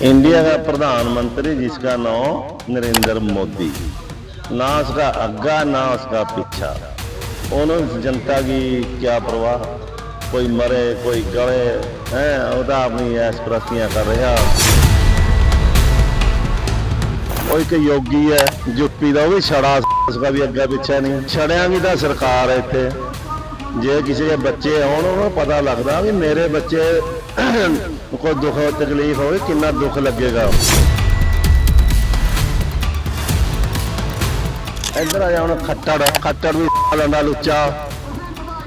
India का प्रधानमंत्री जिसका नाम नरेंद्र मोदी ना उसका अग्गा ना उसका पीछा उन्होंने जनता की क्या परवाह कोई मरे कोई गले हैं ਉਹਦਾ ਆਪਣੀ ਐਸ ਪ੍ਰਸਤੀਆਂ ਕਰ ਰਿਹਾ ਉਹ ਇੱਕ ਯੋਗੀ ਹੈ ਯੂਪੀ ਦਾ ਉਹ ਵੀ ਛੜਾ ਉਸਦਾ ਵੀ ਅੱਗਾ ਪਿੱਛਾ ਨਹੀਂ ਛੜਿਆਂ ਦੀ ਤਾਂ ਸਰਕਾਰ ਹੈ ਇੱਥੇ ਜੇ ਕਿਸੇ ਦੇ ਬੱਚੇ ਆਉਣ ਉਹਨਾਂ ਨੂੰ ਪਤਾ ਲੱਗਦਾ ਵੀ ਮੇਰੇ ਬੱਚੇ ਕੋਈ ਦੁੱਖ ਤਕਲੀਫ ਹੋਵੇ, ਕਿੰਨਾ ਦੁੱਖ ਲੱਗੇਗਾ। ਇੱਧਰ ਆ ਜਾ ਹੁਣ, ਖੱਟੜ ਖੱਟੜ ਵੀ ਲੰਡਾ ਲੁੱਚਾ।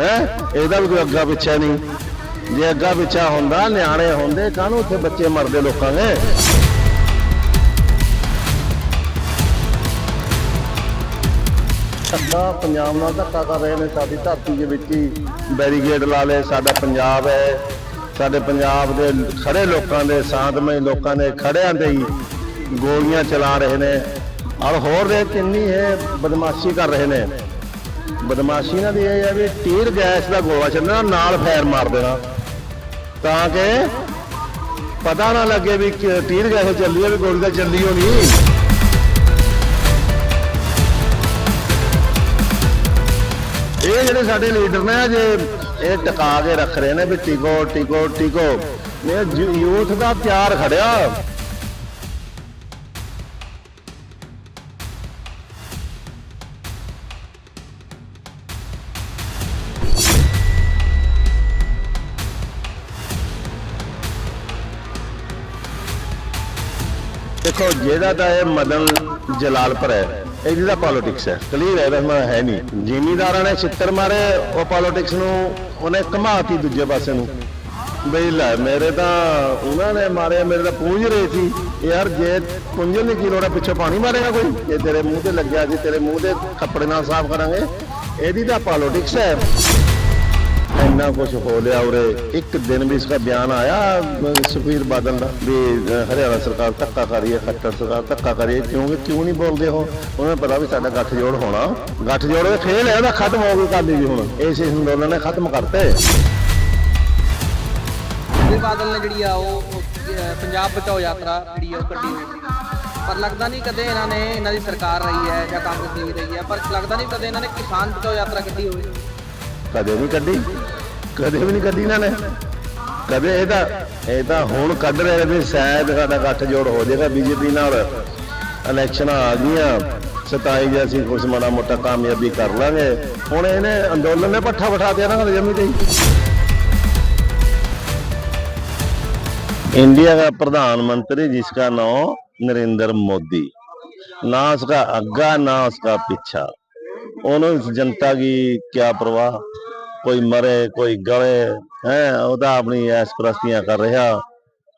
ਹੈ? ਇਹਦਾ ਵੀ ਕੋਈ ਅੱਗਾ ਪਿੱਛਾ ਨਹੀਂ। ਜੇ ਅੱਗਾ ਪਿੱਛਾ ਹੁੰਦਾ, ਨਿਆਣੇ ਹੁੰਦੇ, ਕਾਹਨੂੰ ਉੱਥੇ ਬੱਚੇ ਮਰਦੇ ਲੋਕਾਂ ਦੇ? ਧੱਕਾ ਪੰਜਾਬ ਨਾਲ ਧੱਕਾ ਕਰ ਰਹੇ ਨੇ, ਸਾਡੀ ਧਰਤੀ ਦੇ ਵਿੱਚ ਹੀ ਬੈਰੀਗੇਡ ਲਾ ਲਏ, ਸਾਡਾ ਪੰਜਾਬ ਹੈ। ਸਾਡੇ ਪੰਜਾਬ ਦੇ ਖੜੇ ਲੋਕਾਂ ਦੇ, ਸ਼ਾਂਤਮਈ ਲੋਕਾਂ ਦੇ ਖੜਿਆਂ ਦੇ ਹੀ ਗੋਲੀਆਂ ਚਲਾ ਰਹੇ ਨੇ। ਔਰ ਹੋਰ ਦੇ ਕਿੰਨੀ ਇਹ ਬਦਮਾਸ਼ੀ ਕਰ ਰਹੇ ਨੇ। ਬਦਮਾਸ਼ੀ ਨਾਲ ਇਹ ਹੈ ਵੀ ਟੀਰ ਗੈਸ ਦਾ ਗੋਲਾ ਚੱਲਣਾ ਨਾਲ ਫੈਰ ਮਾਰ ਦੇਣਾ। ਤਾਂ ਕਿ ਪਤਾ ਨਾ ਲੱਗੇ ਵੀ ਟੀਰ ਗੈਸ ਚੱਲੀ ਹੈ ਵੀ ਗੋਲੀ ਤਾਂ ਚੱਲੀ ਹੋਣੀ। ਇਹ ਜਿਹੜੇ ਸਾਡੇ ਲੀਡਰ ਨੇ ਜੇ ਇਹ ਟਿਕਾ ਕੇ ਰੱਖ ਰਹੇ ਨੇ ਵੀ ਟਿਕੋ ਟਿਕੋ ਟਿਕੋ। ਇਹ ਯੂਥ ਦਾ ਪਿਆਰ ਖੜਿਆ। ਦੇਖੋ, ਜਿਹੜਾ ਤਾਂ ਇਹ ਮਦਨ ਜਲਾਲਪੁਰ ਹੈ ਇਹਦੀ ਪੋਲਿਟਿਕਸ ਹੈ। ਕਲੀਅਰ ਹੈ ਵੈਸੇ ਹੈ ਨਹੀਂ। ਜ਼ਿਮੀਦਾਰਾਂ ਨੇ ਛਿੱਤਰ ਮਾਰੇ, ਉਹ ਪੋਲਿਟਿਕਸ ਨੂੰ ਉਹਨੇ ਘਮਾਤੀ ਦੂਜੇ ਪਾਸੇ ਨੂੰ। ਬਈ ਲੈ, ਮੇਰੇ ਤਾਂ ਉਹਨਾਂ ਨੇ ਮਾਰੇ ਮੇਰੇ ਤਾਂ ਪੂੰਝ ਰਹੇ ਸੀ। ਯਾਰ, ਜੇ ਪੁੰਝਣ ਦੀ ਕੀ ਲੋੜ ਹੈ, ਪਿੱਛੋਂ ਪਾਣੀ ਮਾਰੇਗਾ ਕੋਈ? ਜੇ ਤੇਰੇ ਮੂੰਹ ਤੇ ਲੱਗਿਆ ਸੀ, ਤੇਰੇ ਮੂੰਹ ਦੇ ਕੱਪੜੇ ਨਾਲ ਸਾਫ਼ ਕਰਾਂਗੇ। ਇਹਦੀ ਤਾਂ ਪੋਲਿਟਿਕਸ ਹੈ। ਇੰਨਾ ਕੁਝ ਹੋ ਲਿਆ ਉਰੇ। ਇੱਕ ਦਿਨ ਵੀ ਇਸका ਬਿਆਨ ਆਇਆ ਅਹ, ਸੁਖਬੀਰ ਬਾਦਲ ਦਾ ਵੀ ਹਰਿਆਣਾ ਸਰਕਾਰ ਧੱਕਾ ਕਰ ਰਹੀ ਹੈ ਖੱਟਰ ਸਰਕਾਰ ਧੱਕਾ ਕਰ ਰਹੀ ਹੈ। ਕਿਉਂਕਿ ਕਿਉਂ ਨਹੀਂ ਬੋਲਦੇ ਹੋ ਉਹਨਾਂ ਨੂੰ ਪਤਾ ਵੀ ਸਾਡਾ ਗੱਠਜੋੜ ਹੋਣਾ। ਗੱਠਜੋੜ ਦੇ ਖੇਲ ਹੈ ਉਹਦਾ ਖਤਮ ਹੋ ਗਈ ਕਾਲੀ ਵੀ ਹੁਣ। ਇਸ ਅੰਦੋਲਨ ਨੇ ਖਤਮ ਕਰਤੇ। ਸੁਖਬੀਰ ਬਾਦਲ ਨੇ ਜਿਹੜੀ ਆ ਉਹ ਪੰਜਾਬ ਬਚਾਓ ਯਾਤਰਾ ਜਿਹੜੀ ਉਹ ਕੱਢੀ ਪਰ ਲੱਗਦਾ ਨਹੀਂ ਕਦੇ ਇਹਨਾਂ ਨੇ ਇਹਨਾਂ ਦੀ ਸਰਕਾਰ ਰਹੀ ਹੈ ਜਾਂ ਕਾਂਗਰਸ ਦੀ ਰਹੀ ਹੈ ਪਰ ਲੱਗਦਾ ਨਹੀਂ ਕਦੇ ਇਹਨਾਂ ਨੇ ਕਿਸਾਨ ਬਚਾਓ ਯਾਤਰਾ ਕੱਢੀ ਹੋਵੇ। ਕਦੇ ਨਹੀਂ ਕੱਢੀ। ਕਦੇ ਵੀ ਨਹੀਂ ਕੱਢੀ ਇਹਨਾਂ ਨੇ ਕਦੇ ਇਹ ਤਾਂ ਇਹ ਤਾਂ ਹੁਣ ਕੱਢ ਰਹੇ ਨੇ ਸ਼ਾਇਦ ਸਾਡਾ ਗੱਠਜੋੜ ਹੋ ਜਾਏਗਾ ਬੀਜੇਪੀ ਨਾਲ ਇਲੈਕਸ਼ਨਾਂ ਆ ਗਈਆਂ 27 ਜੇ ਅਸੀਂ ਕੁਝ ਮਾੜਾ ਮੋਟਾ ਕਾਮਯਾਬੀ ਕਰ ਲਾਂਗੇ ਹੁਣ ਇਹਨੇ ਅੰਦੋਲਨ ਨੇ ਪੱਠਾ ਬਿਠਾ ਦਿਆ ਨਾ ਜਮੀ ਤੇ ਹੀ इंडिया का प्रधानमंत्री जिसका नाम नरेंद्र मोदी ना उसका अग्गा ना उसका पीछा उन्होंने जनता की क्या परवाह ਕੋਈ ਮਰੇ, ਕੋਈ ਗਲੇ, ਹੈ ਉਹਦਾ ਆਪਣੀ ਐਸ ਪ੍ਰਸਤੀਆਂ ਕਰ ਰਿਹਾ।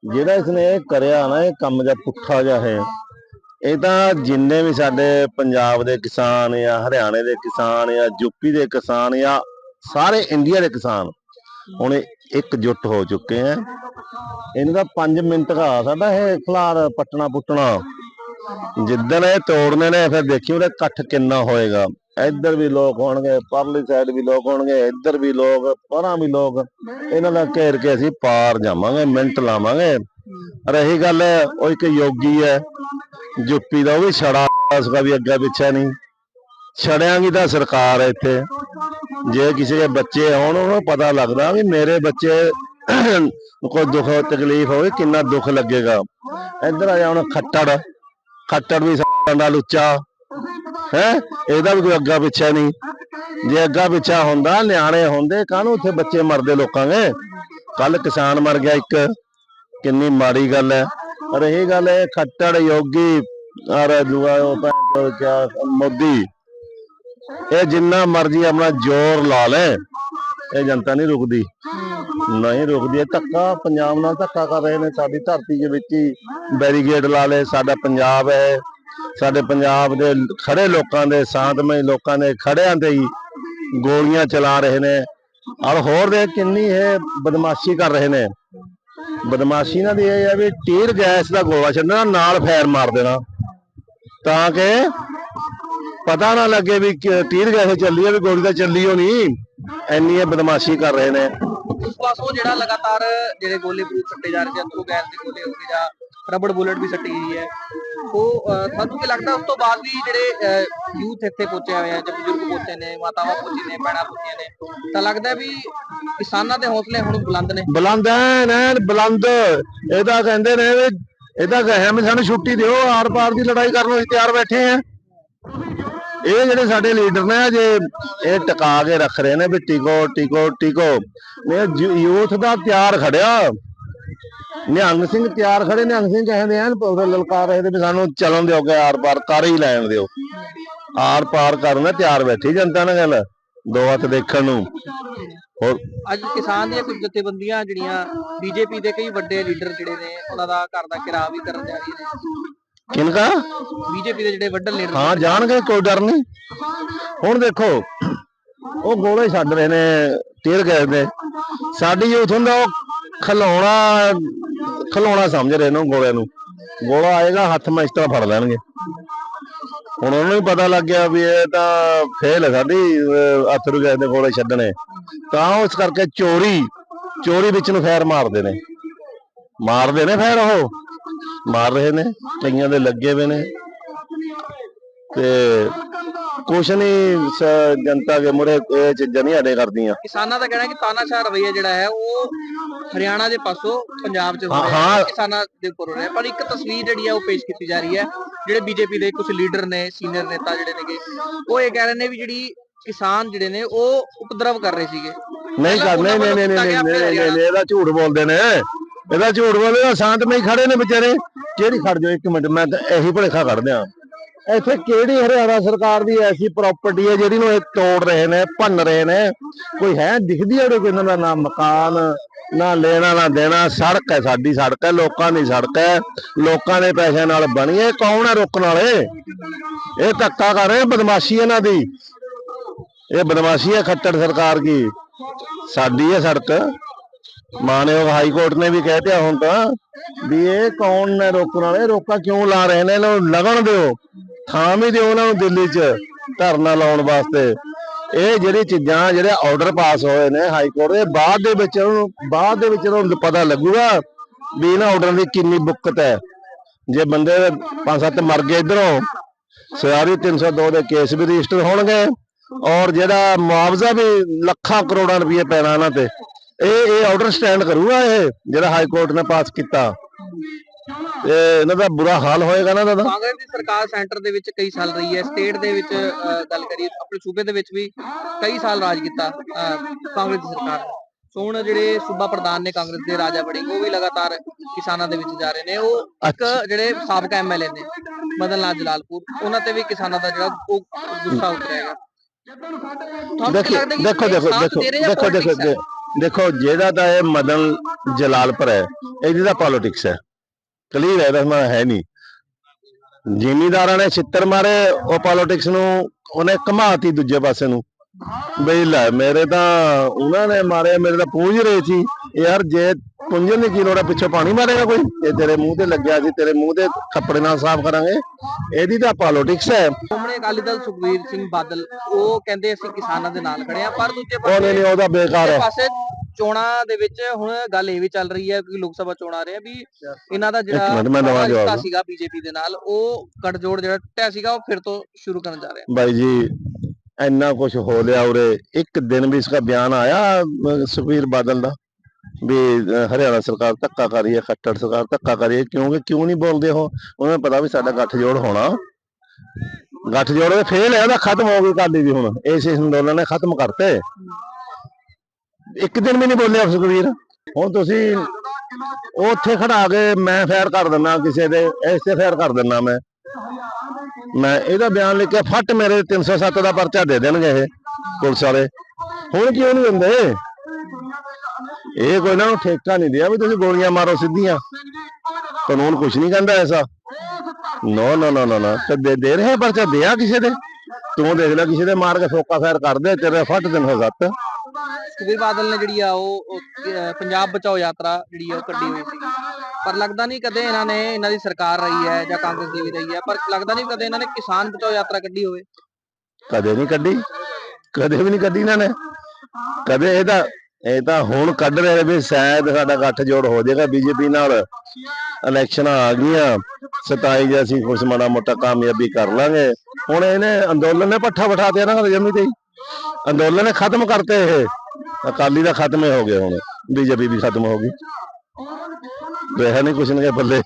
ਜਿਹੜਾ ਇਸਨੇ ਇਹ ਕਰਿਆ ਨਾ, ਇਹ ਕੰਮ ਜਾਂ ਪੁੱਠਾ ਜਿਹਾ ਹੈ। ਇਹ ਤਾਂ ਜਿੰਨੇ ਵੀ ਸਾਡੇ ਪੰਜਾਬ ਦੇ ਕਿਸਾਨ ਆ ਹਰਿਆਣੇ ਦੇ ਕਿਸਾਨ ਆ ਯੂਪੀ ਦੇ ਕਿਸਾਨ ਆ ਸਾਰੇ ਇੰਡੀਆ ਦੇ ਕਿਸਾਨ ਹੁਣ ਇੱਕ ਜੁੱਟ ਹੋ ਚੁੱਕੇ ਆ ਇਹਨਾਂ ਦਾ 5 ਮਿੰਟ ਦਾ ਸਾਡਾ ਇਹ ਫਲਾਰ ਪਟਣਾ ਪੁੱਟਣਾ ਜਿੱਦਣ ਇਹ ਤੋੜਨੇ ਨੇ, ਫਿਰ ਦੇਖਿਓ ਉਹਦਾ ਇਕੱਠ ਕਿੰਨਾ ਹੋਏਗਾ। ਇੱਧਰ ਵੀ ਲੋਕ ਹੋਣਗੇ, ਪਰਲੀ ਸਾਈਡ ਵੀ ਲੋਕ ਹੋਣਗੇ, ਇੱਧਰ ਵੀ ਲੋਕ, ਪਰਾਂ ਵੀ ਲੋਕ। ਇਹਨਾਂ ਦਾ ਘੇਰ ਕੇ ਅਸੀਂ ਪਾਰ ਜਾਵਾਂਗੇ, ਮਿੰਟ ਲਾਵਾਂਗੇ। ਰਹੀ ਗੱਲ, ਉਹ ਇੱਕ ਯੋਗੀ ਹੈ, ਯੂਪੀ ਦਾ, ਉਹ ਵੀ ਛੜਾ ਉਸਦਾ ਵੀ ਅੱਗਾ ਪਿੱਛਾ ਨਹੀਂ। ਛੜਿਆਂ ਤਾਂ ਸਰਕਾਰ ਹੈ ਇੱਥੇ। ਜੇ ਕਿਸੇ ਦੇ ਬੱਚੇ ਆਉਣ, ਉਹਨਾਂ ਨੂੰ ਪਤਾ ਲੱਗਦਾ ਵੀ ਮੇਰੇ ਬੱਚੇ ਕੋਈ ਦੁੱਖ, ਤਕਲੀਫ ਹੋਵੇ, ਕਿੰਨਾ ਦੁੱਖ ਲੱਗੇਗਾ। ਇੱਧਰ ਆ ਜਾ ਹੁਣ ਖੱਟੜ। ਖੱਟੜ ਵੀ ਲੰਡਾ ਲੁੱਚਾ। ਹੈ? ਇਹਦਾ ਵੀ ਕੋਈ ਅੱਗਾ ਪਿੱਛਾ ਨਹੀਂ। ਜੇ ਅੱਗਾ ਪਿੱਛਾ ਹੁੰਦਾ, ਨਿਆਣੇ ਹੁੰਦੇ, ਕਾਹਨੂੰ ਉੱਥੇ ਬੱਚੇ ਮਰਦੇ ਲੋਕਾਂ ਦੇ? ਕੱਲ ਕਿਸਾਨ ਮਰ ਗਿਆ ਇੱਕ। ਕਿੰਨੀ ਮਾੜੀ ਗੱਲ ਹੈ। ਪਰ ਇਹ ਗੱਲ ਹੈ, ਖੱਟੜ ਯੋਗੀ ਔਰ ਦੂਆ ਉਹ ਭੈਣ ਕਿਆ, ਮੋਦੀ। ਇਹ ਜਿੰਨਾ ਮਰਜ਼ੀ ਆਪਣਾ ਜ਼ੋਰ ਲਾ ਲੈ, ਇਹ ਜਨਤਾ ਨਹੀਂ ਰੁਕਦੀ। ਨਹੀਂ ਰੁਕਦੀ, ਇਹ ਧੱਕਾ, ਪੰਜਾਬ ਨਾਲ ਧੱਕਾ ਕਰ ਰਹੇ ਨੇ। ਸਾਡੀ ਧਰਤੀ ਦੇ ਵਿੱਚ ਹੀ ਬੈਰੀਗੇਡ ਲਾ ਲਏ, ਸਾਡਾ ਪੰਜਾਬ ਹੈ। ਸਾਡੇ ਪੰਜਾਬ ਦੇ ਖੜੇ ਲੋਕਾਂ ਦੇ, ਸ਼ਾਂਤਮਈ ਲੋਕਾਂ ਦੇ, ਖੜਿਆਂ ਤੇ ਹੀ ਗੋਲੀਆਂ ਚਲਾ ਰਹੇ ਨੇ। ਔਰ ਹੋਰ ਦੇ ਕਿੰਨੀ ਇਹ ਬਦਮਾਸ਼ੀ ਕਰ ਰਹੇ ਨੇ। ਬਦਮਾਸ਼ੀ ਨਾਲ ਇਹ ਹੈ ਵੀ ਟੀਰ ਗੈਸ ਦਾ ਗੋਲਾ ਚੱਲਣਾ ਨਾਲ ਫੈਰ ਮਾਰ ਦੇਣਾ। ਤਾਂ ਕਿ ਪਤਾ ਨਾ ਲੱਗੇ ਵੀ ਕਿ ਟੀਰ ਗੈਸ ਚੱਲੀ ਹੈ ਵੀ ਗੋਲੀ ਤਾਂ ਚੱਲੀ ਹੋਣੀ ਇੰਨੀ ਇਹ ਬਦਮਾਸ਼ੀ ਕਰ ਰਹੇ ਨੇ। ਉਸ ਪਾਸੋਂ ਜਿਹੜਾ ਲਗਾਤਾਰ ਜਿਹੜੇ ਗੋਲੇ ਬਰੂਦ ਛੱਡੇ ਜਾ ਰਹੇ ਸੀ ਅੰਦਰੋਂ ਗੈਸ ਦੇ ਗੋਲੇ ਹੋ ਗਏ ਜਾਂ ਰਬੜ ਬੁਲਟ ਵੀ ਸੱਟੀ ਗਈ ਹੈ। ਉਹ ਤੁਹਾਨੂੰ ਕੀ ਲੱਗਦਾ ਉਸ ਤੋਂ ਬਾਅਦ ਵੀ ਜਿਹੜੇ ਯੂਥ ਇੱਥੇ ਪਹੁੰਚੇ ਹੋਏ ਆ, ਜਾਂ ਬਜ਼ੁਰਗ ਪਹੁੰਚੇ ਨੇ, ਮਾਤਾਵਾਂ ਪਹੁੰਚੀ ਨੇ, ਭੈਣਾਂ ਪਹੁੰਚੀਆਂ ਨੇ, ਤਾਂ ਲੱਗਦਾ ਵੀ ਕਿਸਾਨਾਂ ਦੇ ਹੌਸਲੇ ਹੁਣ ਬੁਲੰਦ ਨੇ? ਬੁਲੰਦ ਐਨ ਬੁਲੰਦ। ਇਹਦਾ ਕਹਿੰਦੇ ਨੇ ਇਹਦਾ ਕਹੇ ਵੀ ਸਾਨੂੰ ਛੁੱਟੀ ਦਿਓ ਆਰ ਪਾਰ ਦੀ ਲੜਾਈ ਕਰਨ ਨੂੰ ਅਸੀਂ ਤਿਆਰ ਬੈਠੇ ਆ। ਇਹ ਜਿਹੜੇ ਸਾਡੇ ਲੀਡਰ ਨੇ ਜੇ ਇਹ ਟਿਕਾ ਕੇ ਰੱਖ ਰਹੇ ਨੇ ਵੀ ਟਿਕੋ ਟਿਕੋ ਟਿਕੋ। ਇਹ ਯੂਥ ਦਾ ਤਿਆਰ ਖੜਿਆ। ਨਿਹੰਗ ਸਿੰਘ ਤਿਆਰ ਖੜੇ ਨਿਹੰਗ ਸਿੰਘ ਕਹਿੰਦੇ ਆ ਲਲਕਾਰ ਰਹੇ ਤੇ ਵੀ ਸਾਨੂੰ ਚੱਲਣ ਦਿਓ ਕਿ ਆਰ ਪਾਰ ਕਰ ਹੀ ਲੈਣ ਦਿਓ। ਆਰ ਪਾਰ ਕਰਨ ਤਿਆਰ ਬੈਠੀ ਜਨਤਾ ਨਾਲ ਗੱਲ ਦੋ ਹੱਥ ਦੇਖਣ ਨੂੰ। ਹੋਰ? ਅੱਜ ਕਿਸਾਨ ਦੀਆਂ ਕੁਝ ਜਥੇਬੰਦੀਆਂ ਜਿਹੜੀਆਂ ਬੀਜੇਪੀ ਦੇ ਕਈ ਵੱਡੇ ਲੀਡਰ ਜਿਹੜੇ ਨੇ ਉਹਨਾਂ ਦਾ ਘਰ ਦਾ ਘਿਰਾਵ ਵੀ ਕਰਨ ਜਾ ਰਹੀਆਂ ਨੇ। ਕਿਨਕਾ ਬੀਜੇਪੀ ਦੇ ਜਿਹੜੇ ਵੱਡੇ ਲੀਡਰ ਹਾਂ ਜਾਣਗੇ ਕੋਈ ਡਰ ਨਹੀਂ। ਹੁਣ ਦੇਖੋ ਉਹ ਗੋਲੇ ਛੱਡ ਰਹੇ ਨੇ ਟੀਅਰ ਗੈਸ ਦੇ। ਸਾਡੀ ਯੂਥ ਹੁੰਦਾ ਉਹ ਖਲਾਉਣਾ ਖਲਾਉਣਾ ਸਮਝ ਰਹੇ ਨੇ ਗੋਲਿਆਂ ਨੂੰ। ਗੋਲਾ ਆਏਗਾ, ਹੱਥ ਮੈਂ ਇਸ ਤਰ੍ਹਾਂ ਫੜ ਲੈਣਗੇ। ਹੁਣ ਉਹਨਾਂ ਨੂੰ ਵੀ ਪਤਾ ਲੱਗ ਗਿਆ ਵੀ ਇਹ ਤਾਂ ਫੇਲ ਹੈ ਸਾਡੀ, ਅਹ ਅਥਰੂ ਗੈਸ ਦੇ ਗੋਲੇ ਛੱਡਣੇ। ਤਾਂ ਉਸ ਕਰਕੇ ਚੋਰੀ ਚੋਰੀ ਵਿੱਚ ਨੂੰ ਫੈਰ ਮਾਰਦੇ ਨੇ। ਮਾਰਦੇ ਨੇ ਫੈਰ ਉਹ। ਮਾਰ ਰਹੇ ਨੇ, ਕਈਆਂ ਦੇ ਲੱਗੇ ਹੋਏ ਨੇ। ਤੇ ਕੁਛ ਨਹੀਂ ਸ- ਜਨਤਾ ਦੇ ਮੁਰੇ ਇਹ ਚੀਜ਼ਾਂ ਨਹੀਂ ਅੜੇ ਕਰਦੀਆਂ। ਕਿਸਾਨਾਂ ਦਾ ਕਹਿਣਾ ਕਿ ਤਾਨਾਸ਼ਾਹ ਰਵਈਆ ਜਿਹੜਾ ਹੈ ਉਹ ਹਰਿਆਣਾ ਦੇ ਪਾਸੋਂ ਪੰਜਾਬ 'ਚ ਹੋ ਹਾਂ, ਰਿਹਾ ਹੈ ਹਾਂ। ਕਿਸਾਨਾਂ ਦੇ ਉੱਪਰ ਹੋ ਰਿਹਾ ਹੈ। ਪਰ ਇੱਕ ਤਸਵੀਰ ਜਿਹੜੀ ਹੈ ਉਹ ਪੇਸ਼ ਕੀਤੀ ਜਾ ਰਹੀ ਹੈ ਜਿਹੜੇ ਬੀਜੇਪੀ ਦੇ ਕੁਝ ਲੀਡਰ ਨੇ ਸੀਨੀਅਰ ਨੇਤਾ ਜਿਹੜੇ ਨੇਗੇ ਉਹ ਇਹ ਕਹਿ ਰਹੇ ਨੇ ਵੀ ਜਿਹੜੀ ਕਿਸਾਨ ਜਿਹੜੇ ਨੇ ਉਹ ਉਪਦਰਵ ਕਰ ਰਹੇ ਸੀਗੇ। ਨਹੀਂ ਕਰ ਨਹੀਂ ਨਹੀਂ ਨਹੀਂ ਨਹੀਂ ਨਹੀਂ ਨਹੀਂ ਨਹੀਂ, ਇਹਦਾ ਝੂਠ ਬੋਲਦੇ ਨੇ। ਇਹਦਾ ਝੂਠ ਬੋਲਦੇ ਆ ਸ਼ਾਂਤਮਈ ਖੜੇ ਨੇ ਵਿਚਾਰੇ। ਕਿਹੜੀ ਖੜ ਜਾਓ ਇੱਕ ਮਿੰਟ ਮੈਂ ਤਾਂ ਇਹੀ ਭੁਲੇਖਾ ਕੱਢਦੇ ਆ ਇੱਥੇ ਕਿਹੜੀ ਹਰਿਆਣਾ ਸਰਕਾਰ ਦੀ ਐਸੀ ਪ੍ਰਾਪਰਟੀ ਹੈ ਜਿਹੜੀ ਨੂੰ ਇਹ ਤੋੜ ਰਹੇ ਨੇ, ਭੰਨ ਰਹੇ ਨੇ? ਕੋਈ ਹੈ? ਦਿਖਦੀ ਹੈ ਕੋਈ ਇਹਨਾਂ ਦਾ ਨਾ ਮਕਾਨ, ਨਾ ਲੈਣਾ ਨਾ ਦੇਣਾ? ਸੜਕ ਹੈ ਸਾਡੀ ਸੜਕ ਹੈ, ਲੋਕਾਂ ਦੀ ਸੜਕ ਹੈ। ਲੋਕਾਂ ਦੇ ਪੈਸਿਆਂ ਨਾਲ ਬਣੀ ਹੈ। ਕੌਣ ਹੈ ਰੋਕਣ ਵਾਲੇ? ਇਹ ਧੱਕਾ ਕਰ ਰਹੇ ਬਦਮਾਸ਼ੀ ਇਹਨਾਂ ਦੀ। ਇਹ ਬਦਮਾਸ਼ੀ ਹੈ ਖੱਟੜ ਸਰਕਾਰ ਕੀ ਸਾਡੀ ਹੈ ਸੜਕ। ਮਾਨਯੋਗ ਹਾਈ ਕੋਰਟ ਨੇ ਵੀ ਕਹਿ ਦਿਆ ਹੁਣ ਤਾਂ ਵੀ ਇਹ ਕੌਣ ਨੇ ਰੋਕਣ ਵਾਲੇ? ਰੋਕਾ ਕਿਉਂ ਲਾ ਰਹੇ ਨੇ? ਇਹਨਾਂ ਨੂੰ ਲਗਣ ਦਿਓ। ਥਾਂ ਵੀ ਦਿਓ ਉਹਨਾਂ ਨੂੰ ਦਿੱਲੀ 'ਚ ਧਰਨਾ ਲਾਉਣ ਵਾਸਤੇ। ਇਹ ਜਿਹੜੀ ਚੀਜ਼ਾਂ, ਜਿਹੜੇ ਆਰਡਰ ਪਾਸ ਹੋਏ ਨੇ ਹਾਈ ਕੋਰਟ ਦੇ, ਬਾਅਦ ਦੇ ਵਿੱਚ ਉਹਨੂੰ ਬਾਅਦ ਦੇ ਵਿੱਚ ਉਹਨੂੰ ਪਤਾ ਲੱਗੂਗਾ ਵੀ ਇਹਨਾਂ ਆਰਡਰਾਂ ਦੀ ਕਿੰਨੀ ਬੁੱਕਤ ਹੈ। ਜੇ ਬੰਦੇ ਪੰਜ ਸੱਤ ਮਰ ਗਏ ਇਧਰੋਂ ਸਿਆਰੀ 302 ਦੇ ਕੇਸ ਵੀ ਰਜਿਸਟਰ ਹੋਣਗੇ ਔਰ ਜਿਹੜਾ ਮੁਆਵਜ਼ਾ ਵੀ ਲੱਖਾਂ ਕਰੋੜਾਂ ਰੁਪਏ ਪੈਣਾ ਇਹਨਾਂ ਤੇ। ਇਹ ਇਹ ਆਰਡਰ ਸਟੈਂਡ ਕਰੂਗਾ ਇਹ ਜਿਹੜਾ ਹਾਈ ਕੋਰਟ ਨੇ ਪਾਸ ਕੀਤਾ। ਤੇ ਇਹਨਾਂ ਦਾ ਬੁਰਾ ਹਾਲ ਹੋਏਗਾ ਨਾ ਤਾਂ। ਕਾਂਗਰਸ ਦੀ ਸਰਕਾਰ ਸੈਂਟਰ ਦੇ ਵਿੱਚ ਕਈ ਸਾਲ ਰਹੀ ਹੈ। ਸਟੇਟ ਦੇ ਵਿੱਚ ਗੱਲ ਕਰੀਏ ਆਪਣੇ ਸੂਬੇ ਦੇ ਵਿੱਚ ਵੀ ਕਈ ਸਾਲ ਰਾਜ ਕੀਤਾ ਕਾਂਗਰਸ ਦੀ ਸਰਕਾਰ ਹੁਣ ਜਿਹੜੇ ਸੂਬਾ ਪ੍ਰਧਾਨ ਨੇ ਕਾਂਗਰਸ ਦੇ ਰਾਜਾ ਵੜਿੰਗ ਉਹ ਵੀ ਲਗਾਤਾਰ ਕਿਸਾਨਾਂ ਦੇ ਵਿੱਚ ਜਾ ਰਹੇ ਨੇ। ਉਹ ਇੱਕ ਜਿਹੜੇ ਸਾਬਕਾ ਐਮਐਲਏ ਨੇ ਮਦਨ ਲਾਲ ਜਲਾਲਪੁਰ ਉਹਨਾਂ ਤੇ ਵੀ ਕਿਸਾਨਾਂ ਦਾ ਜਿਹੜਾ ਉਹ ਗੁੱਸਾ ਕੀ ਦੇਖੋ ਦੇਖੋ ਦੇਖੋ ਦੇਖੋ ਦੇਖੋ ਦੇਖੋ ਜਿਹੜਾ ਤਾਂ ਇਹ ਮਦਨ ਜਲਾਲਪੁਰ ਹੈ, ਇਹਦੀ ਤਾਂ ਪੋਲਿਟਿਕਸ ਹੈ। ਕਲੀਅਰ ਹੈ, ਇਹਦਾ ਹੈ ਨਹੀਂ। ਜ਼ਿਮੀਦਾਰਾਂ ਨੇ ਛਿੱਤਰ ਮਾਰੇ, ਉਹ ਪੋਲਿਟਿਕਸ ਨੂੰ, ਉਹਨੇ ਘਮਾਤੀ ਦੂਜੇ ਪਾਸੇ ਨੂੰ। ਬਈ ਲੈ, ਮੇਰੇ ਤਾਂ ਉਹਨਾਂ ਨੇ ਮਾਰੇ ਮੇਰੇ ਤਾਂ ਪੂੰਝ ਰਹੇ ਸੀ। ਯਾਰ, ਜੇ ਕੁੰਜਨ ਦੀ ਕੀ ਲੋੜ ਪਿੱਛੇ ਪਾਣੀ ਮਾਰੇਗਾ ਕੋਈ? ਇਹ ਤੇਰੇ ਮੂੰਹ ਤੇ ਲੱਗਿਆ ਸੀ ਤੇਰੇ ਮੂੰਹ ਤੇ ਕੱਪੜੇ ਨਾਲ ਸਾਫ਼ ਕਰਾਂਗੇ। ਇਹਦੀ ਤਾਂ ਪੋਲਿਟਿਕਸ ਹੈ। ਸਾਹਮਣੇ ਅਕਾਲੀ ਦਲ ਸੁਖਵੀਰ ਸਿੰਘ ਬਾਦਲ ਉਹ ਕਹਿੰਦੇ ਅਸੀਂ ਕਿਸਾਨਾਂ ਦੇ ਨਾਲ ਖੜੇ ਆ ਪਰ ਦੂਜੇ ਉਹ ਨਹੀਂ ਨਹੀਂ ਉਹਦਾ ਬੇਕਾਰ ਹੈ। ਪਾਸੇ ਚੋਣਾਂ ਦੇ ਵਿੱਚ ਹੁਣ ਗੱਲ ਇਹ ਵੀ ਚੱਲ ਰਹੀ ਹੈ ਕਿ ਲੋਕ ਸਭਾ ਚੋਣ ਆ ਰਹੇ ਆ ਵੀ ਇਹਨਾਂ ਦਾ ਜਿਹੜਾ ਰਿਸ਼ਤਾ ਸੀਗਾ ਬੀਜੇਪੀ ਦੇ ਨਾਲ ਉਹ ਕਟਜੋੜ ਜਿਹੜਾ ਟੁੱਟਿਆ ਸੀਗਾ ਉਹ ਫਿਰ ਤੋਂ ਸ਼ੁਰੂ ਕਰਨ ਜਾ ਰਿਹਾ। ਬਾਈ ਜੀ ਇੰਨਾ ਕੁਝ ਹੋ ਲਿਆ ਉਰੇ। ਇੱਕ ਦਿਨ ਵੀ ਇਸਕਾ ਬਿਆਨ ਆਇਆ ਸੁਖਵੀਰ ਬਾਦਲ ਦਾ। ਵੀ ਹਰਿਆਣਾ ਸਰਕਾਰ ਧੱਕਾ ਕਰ ਰਹੀ ਹੈ, ਖੱਟੜ ਸਰਕਾਰ ਧੱਕਾ ਕਰ ਰਹੀ ਹੈ, ਕਿਉਂਕਿ ਕਿਉਂ ਨਹੀਂ ਬੋਲਦੇ ਉਹ? ਉਹਨਾਂ ਨੂੰ ਪਤਾ ਵੀ ਸਾਡਾ ਗੱਠਜੋੜ ਹੋਣਾ। ਗੱਠਜੋੜ ਦੇ ਫੇਲ ਹੈ, ਉਹਦਾ ਖਤਮ ਹੋ ਗਈ ਕਾਲੀ ਵੀ ਹੁਣ। ਇਸ ਅੰਦੋਲਨ ਨੇ ਖਤਮ ਕਰਤੇ। ਇੱਕ ਦਿਨ ਵੀ ਨਹੀਂ ਬੋਲਿਆ ਸੁਖਬੀਰ ਹੁਣ ਤੁਸੀਂ ਉਹ ਉੱਥੇ ਖੜਾ ਕੇ ਮੈਂ ਫੇਰ ਕਰ ਦਿੰਦਾ ਕਿਸੇ ਦੇ ਐਸੇ ਫੇਰ ਕਰ ਦਿੰਦਾ ਮੈਂ। ਮੈਂ ਇਹਦਾ ਬਿਆਨ ਲਿਖ ਕੇ ਫੱਟ ਮੇਰੇ 307 ਦਾ ਪਰਚਾ ਦੇ ਦੇਣਗੇ ਇਹ ਪੁਲਿਸ ਵਾਲੇ। ਹੁਣ ਕਿਉਂ ਨਹੀਂ ਦਿੰਦੇ? ਇਹ ਕੋਈ ਨੂੰ ਠੇਕਾ ਨਹੀਂ ਦਿਆ ਵੀ ਤੁਸੀਂ ਗੋਲੀਆਂ ਮਾਰੋ ਸਿੱਧੀਆਂ। ਕਾਨੂੰਨ ਕੁਝ ਨਹੀਂ ਕਹਿੰਦਾ ਐਸਾ। ਨੋ ਨੋ ਨੋ ਨੋ ਨੋ। ਤੇ ਦੇ ਰਹੇ ਪਰਚਾ ਦਿਆ ਕਿਸੇ ਦੇ? ਤੂੰ ਦੇਖ ਲੈ ਕਿਸੇ ਦੇ ਮਾਰ ਕੇ ਫੋਕਾ ਫਾਇਰ ਕਰ ਦੇ ਤੇਰੇ ਫੱਟ 307 ਸੁਖਬੀਰ ਬਾਦਲ ਨੇ ਜਿਹੜੀ ਆ ਉਹ ਪੰਜਾਬ ਬਚਾਓ ਯਾਤਰਾ ਜਿਹੜੀ ਆ ਉਹ ਕੱਢੀ ਹੋਈ ਸੀ। ਪਰ ਲੱਗਦਾ ਨਹੀਂ ਕਦੇ ਇਹਨਾਂ ਨੇ ਇਹਨਾਂ ਦੀ ਸਰਕਾਰ ਰਹੀ ਹੈ ਜਾਂ ਕਾਂਗਰਸ ਦੀ ਵੀ ਰਹੀ ਹੈ ਪਰ ਲੱਗਦਾ ਨਹੀਂ ਕਦੇ ਇਹਨਾਂ ਨੇ ਕਿਸਾਨ ਬਚਾਓ ਯਾਤਰਾ ਕੱਢੀ ਹੋਵੇ। ਕਦੇ ਨਹੀਂ ਕੱਢੀ। ਕਦੇ ਵੀ ਨਹੀਂ ਕੱਢੀ ਇਹਨਾਂ ਨੇ। ਕਦੇ ਇਹਦਾ ਇਹ ਤਾਂ ਹੁਣ ਕੱਢ ਰਹੇ ਵੀ ਸ਼ਾਇਦ ਸਾਡਾ ਗੱਠਜੋੜ ਹੋ ਜਾਏਗਾ ਬੀਜੇਪੀ ਨਾਲ ਇਲੈਕਸ਼ਨਾਂ ਆ ਗਈਆਂ। 27 ਜੇ ਅਸੀਂ ਕੁਛ ਮਾੜਾ ਮੋਟਾ ਕਾਮਯਾਬੀ ਕਰ ਲਾਂਗੇ। ਹੁਣ ਇਹਨੇ ਅੰਦੋਲਨ ਨੇ ਪੱਠਾ ਬਿਠਾ ਦਿਆ ਨਾ ਜਮੀ ਤੇ। ਅੰਦੋਲਨ ਨੇ ਖਤਮ ਕਰਤੇ ਇਹ। ਅਕਾਲੀ ਦਾ ਖਤਮ ਹੀ ਹੋ ਗਿਆ ਹੁਣ। ਬੀਜੇਪੀ ਵੀ ਖਤਮ ਹੋ ਗਈ। ਰਿਹਾ ਨਹੀਂ ਕੁਛ ਨਾ ਬੱਲੇ।